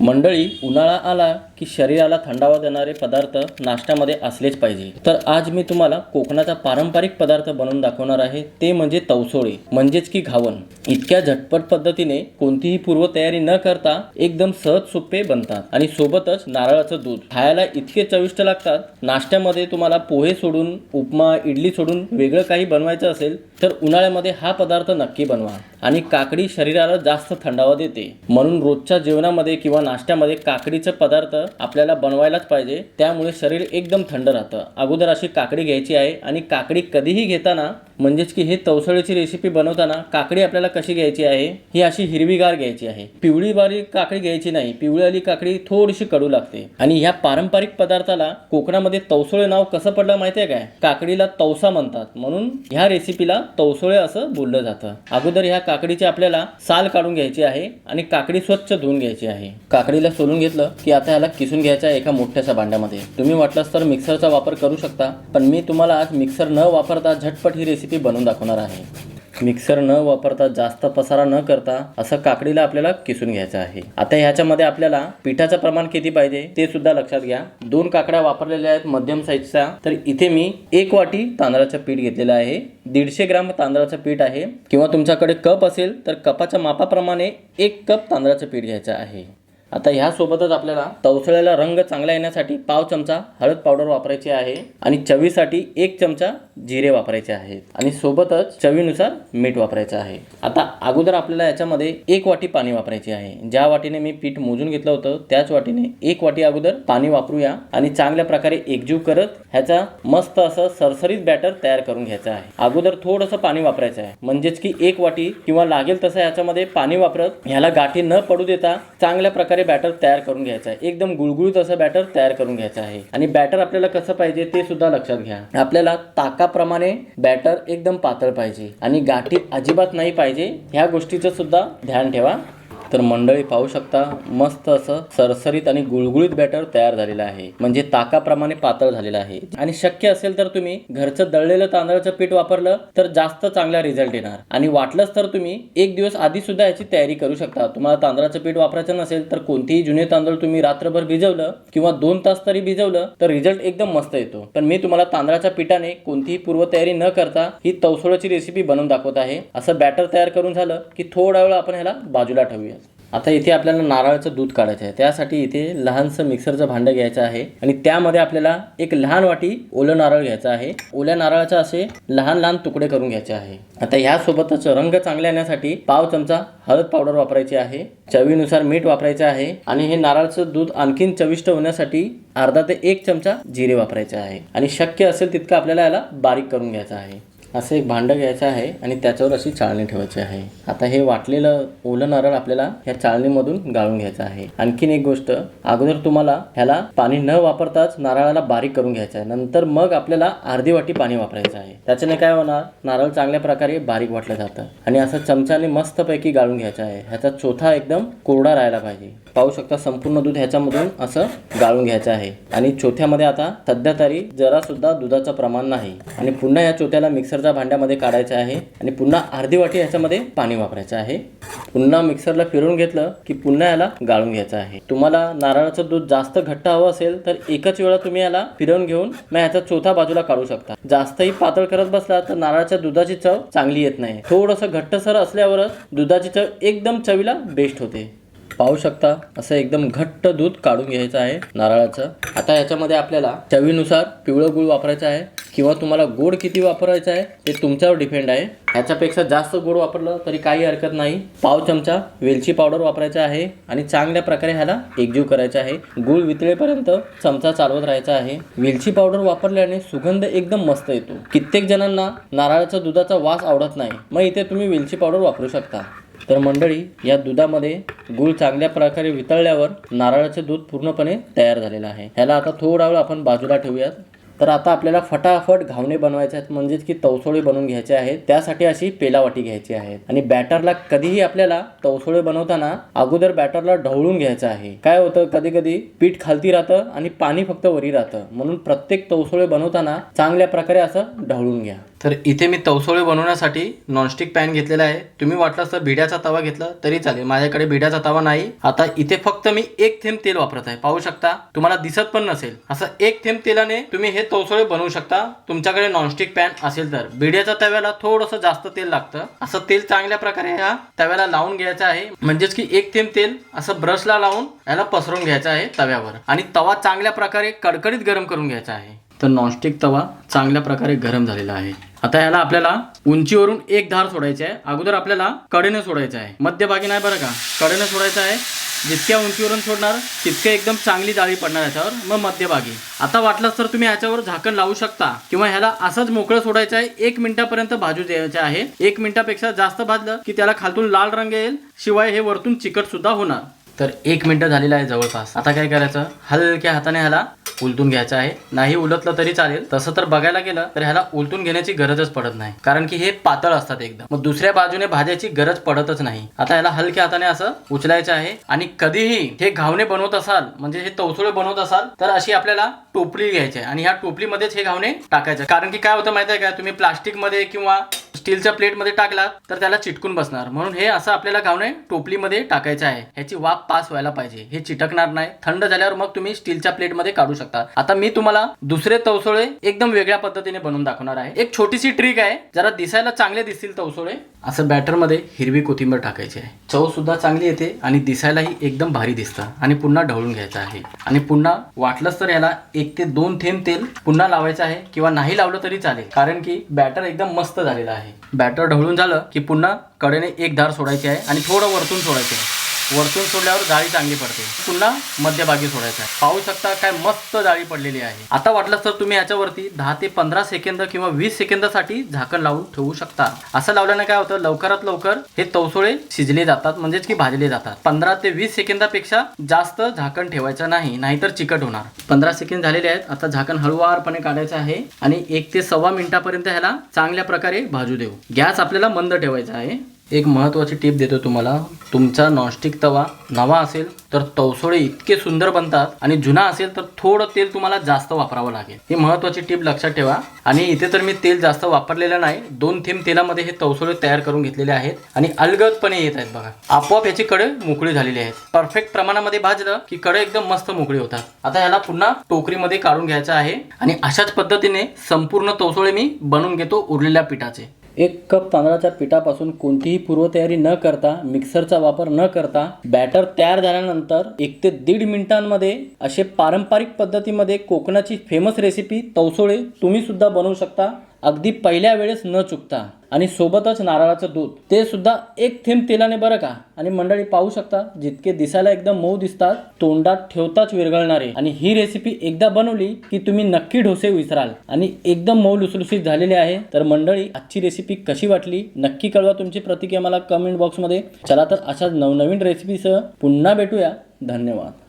मंडळी उन्हाळा आला की शरीराला थंडावा देणारे पदार्थ नाश्त्यामध्ये असलेच पाहिजे. तर आज मी तुम्हाला कोकणाचा पारंपरिक पदार्थ बनवून दाखवणार आहे ते म्हणजे तवसोळे म्हणजेच की घावन. इतक्या झटपट पद्धतीने कोणतीही पूर्वतयारी न करता एकदम सहज सोपे बनतात आणि सोबतच नारळाचं दूध. खायला इतके चविष्ट लागतात नाश्त्यामध्ये तुम्हाला पोहे सोडून उपमा इडली सोडून वेगळं काही बनवायचं असेल तर उन्हाळ्यामध्ये हा पदार्थ नक्की बनवा आणि काकडी शरीराला जास्त थंडावा देते. म्हणून रोजच्या जेवणामध्ये किंवा नाश्त्यामध्ये काकडीचे पदार्थ आपल्याला बनवायलाच पाहिजे. त्यामुळे शरीर एकदम थंड राहतं. अगोदर अशी काकडी घ्यायची आहे आणि काकडी कधीही घेताना म्हणजेच की हे तवसळीची रेसिपी बनवताना काकडी आपल्याला कशी घ्यायची आहे? ही अशी हिरवीगार घ्यायची आहे. पिवळी बारी काकडी घ्यायची नाही. पिवळी आली काकडी थोडीशी कडू लागते. आणि ह्या पारंपरिक पदार्थाला कोकणामध्ये तवसळे नाव कसं पडलं माहिती आहे काय? काकडीला तवसा म्हणतात. म्हणून ह्या रेसिपीला तवसोळे असं बोललं जातं. अगोदर ह्या काकडीची आपल्याला साल काढून घ्यायची आहे आणि काकडी स्वच्छ धुवून घ्यायची आहे. काकडीला सोलून घेतलं की आता ह्याला किसून घ्यायचं आहे एका मोठ्याशा भांड्यामध्ये. तुम्ही वाटलंच तर मिक्सरचा वापर करू शकता पण मी तुम्हाला आज मिक्सर न वापरता झटपट ही रेसिपी बनवून दाखवणार आहे. मिक्सर न वापरता जास्त पसारा न करता असं काकडीला आपल्याला किसून घ्यायचं आहे. आता ह्याच्यामध्ये आपल्याला पिठाचं प्रमाण किती पाहिजे ते सुद्धा लक्षात घ्या. दोन काकड्या वापरलेल्या आहेत मध्यम साईजच्या तर इथे मी एक वाटी तांदळाचं पीठ घेतलेलं आहे. दीडशे ग्राम तांदळाचं पीठ आहे. किंवा तुमच्याकडे कप असेल तर कपाच्या मापाप्रमाणे एक कप तांदळाचं पीठ घ्यायचं आहे. आता ह्यासोबतच आपल्याला तवसळ्याला रंग चांगला येण्यासाठी पाव चमचा हळद पावडर वापरायची आहे आणि चवीसाठी एक चमचा जिरे वापरायचे आहेत. आणि सोबतच चवीनुसार मीठ वापरायचं आहे. आता अगोदर आपल्याला याच्यामध्ये एक वाटी पाणी वापरायची आहे. ज्या वाटीने मी पीठ मोजून घेतलं होतं त्याच वाटीने एक वाटी अगोदर पाणी वापरूया आणि चांगल्या प्रकारे एकजीव करत ह्याचा मस्त असं सरसरीत बॅटर तयार करून घ्यायचा आहे. अगोदर थोडंसं पाणी वापरायचं आहे. म्हणजेच की एक वाटी किंवा लागेल तसं याच्यामध्ये पाणी वापरत ह्याला गाठी न पडू देता चांगल्या प्रकारे बॅटर तयार करून घ्यायचा आहे. एकदम गुळगुळीत असं बॅटर तयार करून घ्यायचं आहे. आणि बॅटर आपल्याला कसं पाहिजे ते सुद्धा लक्षात घ्या. आपल्याला ताकाप्रमाणे बॅटर एकदम पातळ पाहिजे. आणि गाठी अजिबात नाही पाहिजे. ह्या गोष्टीचं सुद्धा ध्यान ठेवा. तर मंडळी पाहू शकता मस्त असं सरसरीत आणि गुळगुळीत बॅटर तयार झालेलं आहे. म्हणजे ताकाप्रमाणे पातळ झालेलं आहे. आणि शक्य असेल तर तुम्ही घरचं दळलेलं तांदळाचं पीठ वापरलं तर जास्त चांगला रिझल्ट येणार. आणि वाटलंच तर तुम्ही एक दिवस आधी सुद्धा याची तयारी करू शकता. तुम्हाला तांदळाचं पीठ वापरायचं नसेल तर कोणतेही जुने तांदूळ तुम्ही रात्रभर भिजवलं किंवा दोन तास तरी भिजवलं तर रिझल्ट एकदम मस्त येतो. पण मी तुम्हाला तांदळाच्या पिठाने कोणतीही पूर्वतयारी न करता ही तवसोळ्याची रेसिपी बनवून दाखवत आहे. असं बॅटर तयार करून झालं की थोडा वेळ आपण ह्याला बाजूला ठेवूया. आता इथे आपल्याला नारळाचं दूध काढायचं आहे. त्यासाठी इथे लहानसं मिक्सरचं भांडं घ्यायचं आहे. आणि त्यामध्ये आपल्याला एक लहान वाटी ओलं नारळ घ्यायचं आहे. ओल्या नारळाचे असे लहान लहान तुकडे करून घ्यायचे आहे. आता ह्यासोबतच रंग चांगला येण्यासाठी पाव चमचा हळद पावडर वापरायची आहे. चवीनुसार मीठ वापरायचे आहे. आणि हे नारळाचं दूध आणखीन चविष्ट होण्यासाठी अर्धा ते एक चमचा जिरे वापरायचे आहे. आणि शक्य असेल तितकं आपल्याला याला बारीक करून घ्यायचं आहे. असं एक भांडं घ्यायचं आहे आणि त्याच्यावर अशी चाळणी ठेवायची आहे. आता हे वाटलेलं ओलं नारळ आपल्याला ह्या चाळणीमधून गाळून घ्यायचं आहे. आणखीन एक गोष्ट अगोदर तुम्हाला ह्याला पाणी न वापरताच नारळाला बारीक करून घ्यायचं आहे. नंतर मग आपल्याला अर्धी वाटी पाणी वापरायचं आहे. त्याच्याने काय होणार नारळ चांगल्या प्रकारे बारीक वाटलं जातं आणि असं चमच्याने मस्तपैकी गाळून घ्यायचं आहे. ह्याचा चोथा एकदम कोरडा राहायला पाहिजे. पाहू शकता संपूर्ण दूध ह्याच्यामधून असं गाळून घ्यायचं आहे. आणि चोथ्यामध्ये आता सध्या तरी जरा सुद्धा दुधाचं प्रमाण नाही. आणि पुन्हा या चोथ्याला मिक्सरच्या भांड्यामध्ये काढायचं आहे आणि पुन्हा अर्धी वाटी ह्याच्यामध्ये पाणी वापरायचं आहे. पुन्हा मिक्सरला फिरवून घेतलं की पुन्हा याला गाळून घ्यायचं आहे. तुम्हाला नारळाचं दूध जास्त घट्ट हवं असेल तर एकच वेळा तुम्ही याला फिरवून घेऊन मग ह्याचा चोथा बाजूला काढू शकता. जास्तही पातळ करत बसला तर नारळाच्या दुधाची चव चांगली येत नाही. थोडंसं घट्टसर असल्यावरच दुधाची चव एकदम चवीला बेस्ट होते. पाहू शकता असं एकदम घट्ट दूध काढून घ्यायचं आहे नारळाचं. आता याच्यामध्ये आपल्याला चवीनुसार पिवळं गूळ वापरायचं आहे किंवा तुम्हाला गोड किती वापरायचं आहे ते तुमच्यावर डिपेंड आहे. ह्याच्यापेक्षा जास्त गोड वापरलं तरी काही हरकत नाही. पाव चमचा वेलची पावडर वापरायचा आहे आणि चांगल्या प्रकारे ह्याला एकजीव करायचा आहे. गूळ वितळेपर्यंत चमचा चालवत राहायचा आहे. वेलची पावडर वापरल्याने सुगंध एकदम मस्त येतो. कित्येक जणांना नारळाच्या दुधाचा वास आवडत नाही. मग इथे तुम्ही वेलची पावडर वापरू शकता. तर मंडळी या दुधामध्ये गूळ चांगल्या प्रकारे वितळल्यावर नारळाचे दूध पूर्णपणे तयार झालेलं आहे. ह्याला आता थोडा वेळ आपण बाजूला ठेवूयात. तर आता आपल्याला फटाफट घावणे बनवायचे आहेत म्हणजेच की तवसोळे बनवून घ्यायचे आहेत. त्यासाठी अशी पेलावाटी घ्यायची आहे. आणि बॅटरला कधीही आपल्याला तवसोळे बनवताना अगोदर बॅटरला ढवळून घ्यायचं आहे. काय होतं? कधी कधी पीठ खालती राहतं आणि पाणी फक्त वरी राहतं. म्हणून प्रत्येक तवसोळे बनवताना चांगल्या प्रकारे असं ढवळून घ्या. तर इथे मी तवसोळे बनवण्यासाठी नॉनस्टिक पॅन घेतलेला आहे. तुम्ही वाटलं तर भिड्याचा तवा घेतला तरी चालेल. माझ्याकडे भिड्याचा तवा नाही. आता इथे फक्त मी एक थेंब तेल वापरत आहे. पाहू शकता? तुम्हाला दिसत पण नसेल. असं एक थेंब तेलाने तुम्ही हे तवसोळे बनवू शकता. तुमच्याकडे नॉनस्टिक पॅन असेल तर. भिड्याच्या तव्याला थोडंसं जास्त तेल लागतं. असं तेल चांगल्या प्रकारे ह्या तव्याला लावून घ्यायचं आहे. म्हणजेच की एक थेंब तेल असं ब्रशला लावून याला पसरून घ्यायचं आहे तव्यावर. आणि तवा चांगल्या प्रकारे कडकडीत गरम करून घ्यायचा आहे. तर नॉनस्टिक तवा चांगल्या प्रकारे गरम झालेला आहे. आता ह्याला आपल्याला उंचीवरून एक धार सोडायची आहे. अगोदर आपल्याला कडेने सोडायचं आहे. मध्यभागी नाही बरं का? कडेने सोडायचं आहे. जितक्या उंचीवरून सोडणार तितके एकदम चांगली जाळी पडणार याच्यावर. मग मध्यभागी आता वाटलंच तर तुम्ही ह्याच्यावर झाकण लावू शकता. किंवा ह्याला असंच मोकळं सोडायचं आहे. एक मिनिटापर्यंत भाजू द्यायचं आहे. एक मिनिटापेक्षा जास्त भाजलं की त्याला खालतून लाल रंग येईल. शिवाय हे वरतून चिकट सुद्धा होणार. तर एक मिनिट झालेलं आहे जवळपास. आता काय करायचं? हलक्या हाताने ह्याला उलटून घ्यायचं आहे. नाही उलटलं तरी चालेल. तसं तर बघायला गेलं तर ह्याला उलटून घेण्याची गरजच पडत नाही. कारण की हे पातळ असतात एकदम. मग दुसऱ्या बाजूने भाज्याची गरज पडतच नाही. आता ह्याला हलक्या हाताने असं उचलायचं आहे. आणि कधीही हे घावणे बनवत असाल म्हणजे हे तवसुळे बनवत असाल तर अशी आपल्याला टोपली घ्यायची आहे. आणि ह्या टोपलीमध्येच हे घावणे टाकायचे कारण की काय होतं माहिती आहे का? तुम्ही प्लास्टिकमध्ये किंवा स्टीलच्या प्लेटमध्ये टाकला तर त्याला चिटकून बसणार. म्हणून हे असं आपल्याला घावणे टोपलीमध्ये टाकायचं आहे. ह्याची वाफ पास व्हायला पाहिजे. हे चिटकणार नाही. थंड झाल्यावर मग तुम्ही स्टीलच्या प्लेटमध्ये काढू शकता. आता मी तुम्हाला दुसरे तवसोळे एकदम वेगळ्या पद्धतीने बनवून दाखवणार आहे. एक छोटीशी ट्रिक आहे. जरा दिसायला चांगले दिसतील तवसोळे. असं बॅटरमध्ये हिरवी कोथिंबीर टाकायची आहे. चव सुद्धा चांगली येते आणि दिसायलाही एकदम भारी दिसतं. आणि पुन्हा ढवळून घ्यायचं आहे. आणि पुन्हा वाटलंच तर याला एक ते दोन थेंब तेल पुन्हा लावायचं आहे. किंवा नाही लावलं तरी चालेल. कारण की बॅटर एकदम मस्त झालेलं आहे. बॅटर ढवळून झालं की पुन्हा कडेने एक धार सोडायची आहे आणि थोडं वरतून सोडायचं आहे. वरतून सोडल्यावर जाळी चांगली पडते. पुन्हा मध्यभागी सोडायचं आहे. पाहू शकता काय मस्त जाळी पडलेली आहे. आता वाटलं तर तुम्ही याच्यावरती दहा ते पंधरा सेकंद किंवा वीस सेकंदासाठी झाकण लावून ठेवू शकता. असं लावल्याने काय होतं? लवकरात लवकर हे तवसोळे शिजले जातात म्हणजेच की भाजले जातात. पंधरा ते वीस सेकंदापेक्षा जास्त झाकण ठेवायचं नाही नाहीतर चिकट होणार. पंधरा सेकंद झालेले आहेत. आता झाकण हळूवारपणे काढायचं आहे आणि एक ते सव्वा मिनिटापर्यंत ह्याला चांगल्या प्रकारे भाजू देऊ. गॅस आपल्याला मंद ठेवायचा आहे. एक महत्त्वाची टिप देतो तुम्हाला. तुमचा नॉनस्टिक तवा नवा असेल तर तवसोळे इतके सुंदर बनतात आणि जुना असेल तर थोडं तेल तुम्हाला जास्त वापरावं लागेल. ही महत्त्वाची टिप लक्षात ठेवा. आणि इथे तर मी तेल जास्त वापरलेलं नाही. दोन थेंब तेलामध्ये हे तवसोळे तयार करून घेतलेले आहेत आणि अलगदपणे येत आहेत बघा. आपोआप याची कडे मोकळी झालेली आहेत. परफेक्ट प्रमाणामध्ये भाजलं की कडे एकदम मस्त मोकळी होतात. आता याला पुन्हा टोकरीमध्ये काढून घ्यायचं आहे. आणि अशाच पद्धतीने संपूर्ण तवसोळे मी बनवून घेतो उरलेल्या पिठाचे. एक कप तांदळाच्या पिठापासून कोणतीही पूर्वतयारी न करता मिक्सरचा वापर न करता बॅटर तयार झाल्यानंतर एक ते दीड मिनिटांमध्ये असे पारंपरिक पद्धतीमध्ये कोकणाची फेमस रेसिपी तवसोळे तुम्ही सुद्धा बनवू शकता. अगदी पहिल्या वेळेस न चुकता आणि सोबतच नारळाचं दूध. ते सुद्धा एक थेंब तेलाने बरं का? आणि मंडळी पाहू शकता जितके दिसायला एकदम मऊ दिसतात तोंडात ठेवताच विरघळणारे. आणि ही रेसिपी एकदा बनवली की तुम्ही नक्की डोसे विसराल. आणि एकदम मऊ लुसलुसीत झालेले आहे. तर मंडळी आजची रेसिपी कशी वाटली? नक्की कळवा तुमची प्रतिक्रिया मला कमेंट बॉक्समध्ये चला तर अशाच नवनवीन रेसिपीसह पुन्हा भेटूया. धन्यवाद.